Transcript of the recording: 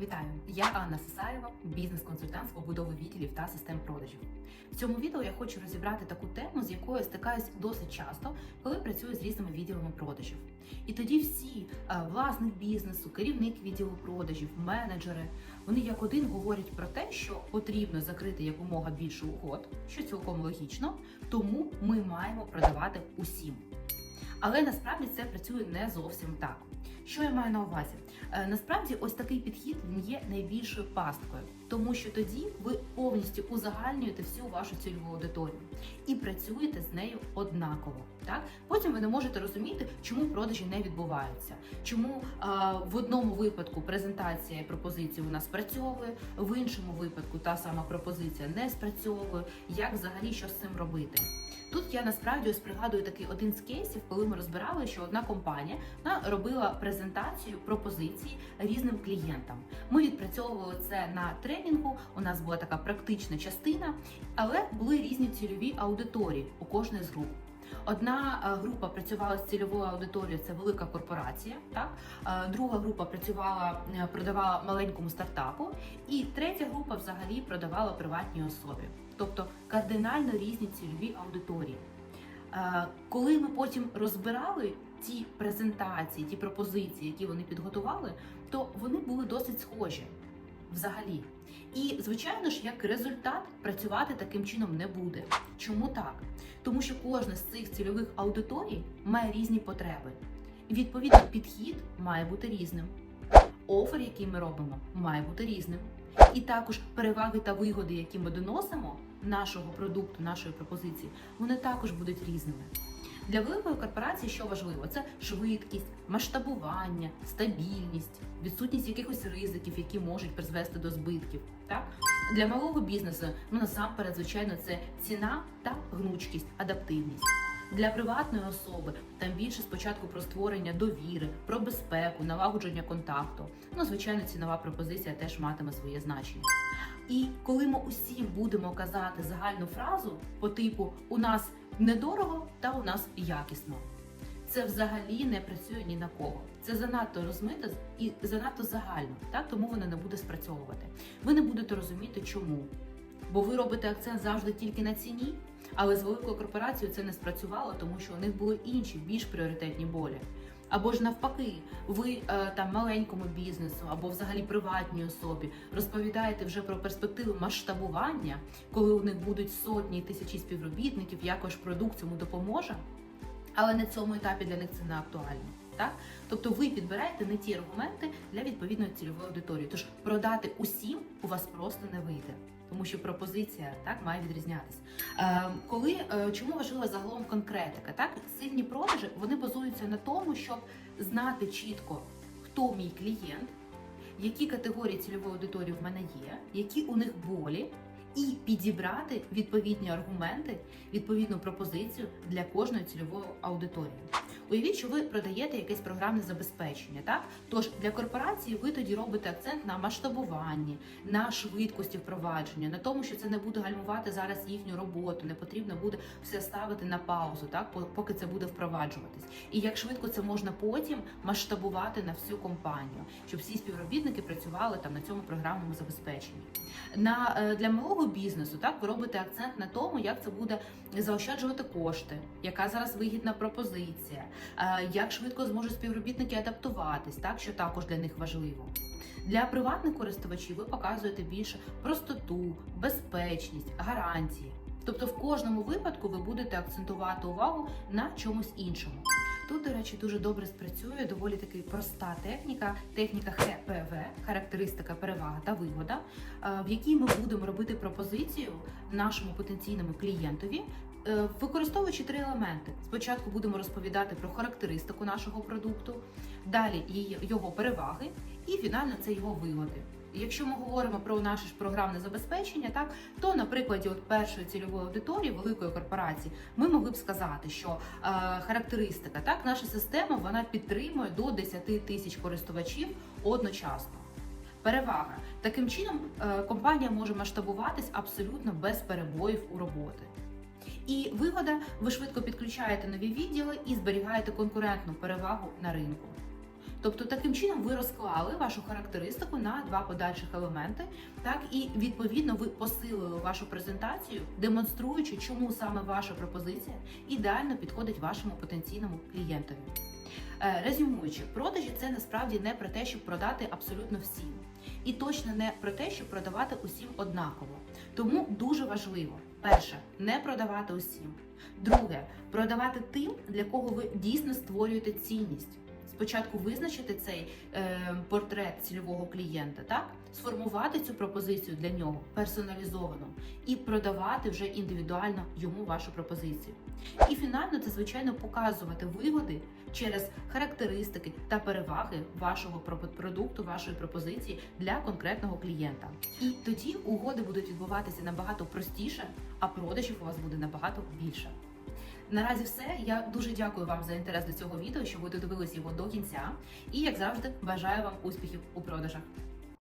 Вітаю! Я Анна Сисаєва, бізнес-консультант з побудови відділів та систем продажів. В цьому відео я хочу розібрати таку тему, з якою стикаюсь досить часто, коли працюю з різними відділами продажів. І тоді всі е, власник бізнесу, керівник відділу продажів, менеджери, вони як один говорять про те, що потрібно закрити якомога більше угод, що цілком логічно, тому ми маємо продавати усім. Але насправді це працює не зовсім так. Що я маю на увазі? Е, Насправді, ось такий підхід він є найбільшою пасткою, тому що тоді ви повністю узагальнюєте всю вашу цільову аудиторію і працюєте з нею однаково. Так потім ви не можете розуміти, чому продажі не відбуваються, чому а, в одному випадку презентація і пропозиція у нас спрацьовує, в іншому випадку та сама пропозиція не спрацьовує. Як взагалі що з цим робити? Тут я насправді ось пригадую такий один з кейсів, коли ми розбирали, що одна компанія вона робила презентацію пропозицій різним клієнтам. Ми відпрацьовували це на тренінгу. У нас була така практична частина, але були різні цільові аудиторії у кожної з груп. Одна е, група працювала з цільовою аудиторією, це велика корпорація. Так Е, друга група працювала, е, продавала маленькому стартапу, і третя група взагалі продавала приватній особі, тобто кардинально різні цільові аудиторії. Е, Коли ми потім розбирали ті презентації, ті пропозиції, які вони підготували, то вони були досить схожі взагалі. І, звичайно ж, як результат працювати таким чином не буде. Чому так? Тому що кожна з цих цільових аудиторій має різні потреби. І відповідно підхід має бути різним. Офер, який ми робимо, має бути різним. І також переваги та вигоди, які ми доносимо нашого продукту, нашої пропозиції, вони також будуть різними. Для великої корпорації що важливо? Це швидкість, масштабування, стабільність, відсутність якихось ризиків, які можуть призвести до збитків. Так для малого бізнесу ну насамперед, звичайно, це ціна та гнучкість, адаптивність. Для приватної особи там більше спочатку про створення довіри, про безпеку, налагодження контакту. Ну, звичайно, цінова пропозиція теж матиме своє значення. І коли ми усім будемо казати загальну фразу по типу у нас недорого та у нас якісно. Це взагалі не працює ні на кого. Це занадто розмито і занадто загально, так тому воно не буде спрацьовувати. Ви не будете розуміти, чому. Бо ви робите акцент завжди тільки на ціні, але з великою корпорацією це не спрацювало, тому що у них були інші більш пріоритетні болі. Або ж навпаки, ви е, там маленькому бізнесу або взагалі приватній особі розповідаєте вже про перспективи масштабування, коли у них будуть сотні і тисячі співробітників, якось продукт цьому допоможе. Але на цьому етапі для них це не актуально. Так, тобто ви підбираєте не ті аргументи для відповідної цільової аудиторії. Тож продати усім у вас просто не вийде, тому що пропозиція так має відрізнятися. Е, коли е, чому важлива загалом конкретика? Так, сильні продажі вони базуються на тому, щоб знати чітко, хто мій клієнт, які категорії цільової аудиторії в мене є, які у них болі. І підібрати відповідні аргументи, відповідну пропозицію для кожної цільової аудиторії. Уявіть, що ви продаєте якесь програмне забезпечення. Так тож для корпорації ви тоді робите акцент на масштабуванні, на швидкості впровадження, на тому, що це не буде гальмувати зараз їхню роботу, не потрібно буде все ставити на паузу, так поки це буде впроваджуватись. І як швидко це можна потім масштабувати на всю компанію, щоб всі співробітники працювали там на цьому програмному забезпеченні. На е, для малого бізнесу так ви робите акцент на тому, як це буде заощаджувати кошти, яка зараз вигідна пропозиція, як швидко зможуть співробітники адаптуватись, так що також для них важливо. Для приватних користувачів ви показуєте більше простоту, безпечність, гарантії. Тобто в кожному випадку ви будете акцентувати увагу на чомусь іншому. Тут, до речі, дуже добре спрацює доволі таки проста техніка, техніка ХПВ, характеристика, перевага та вигода, е, в якій ми будемо робити пропозицію нашому потенційному клієнтові, е, використовуючи три елементи. Спочатку будемо розповідати про характеристику нашого продукту, далі його переваги, і фінально це його вигоди. Якщо ми говоримо про наше ж програмне забезпечення, так то на прикладі от першої цільової аудиторії великої корпорації ми могли б сказати, що е, характеристика, так наша система вона підтримує до 10 тисяч користувачів одночасно. Перевага таким чином е, компанія може масштабуватись абсолютно без перебоїв у роботи. І вигода, ви швидко підключаєте нові відділи і зберігаєте конкурентну перевагу на ринку. Тобто, таким чином ви розклали вашу характеристику на два подальших елементи, так і відповідно ви посилили вашу презентацію, демонструючи, чому саме ваша пропозиція ідеально підходить вашому потенційному клієнтові. Е, Резюмуючи, продажі це насправді не про те, щоб продати абсолютно всім, і точно не про те, щоб продавати усім однаково. Тому дуже важливо перше не продавати усім. Друге продавати тим, для кого ви дійсно створюєте цінність. Спочатку визначити цей е, портрет цільового клієнта, так сформувати цю пропозицію для нього персоналізовано і продавати вже індивідуально йому вашу пропозицію. І фінально це звичайно показувати вигоди через характеристики та переваги вашого про- продукту, вашої пропозиції для конкретного клієнта. І тоді угоди будуть відбуватися набагато простіше, а продажів у вас буде набагато більше. Наразі все. Я дуже дякую вам за інтерес до цього відео, що ви додивились його до кінця. І як завжди, бажаю вам успіхів у продажах.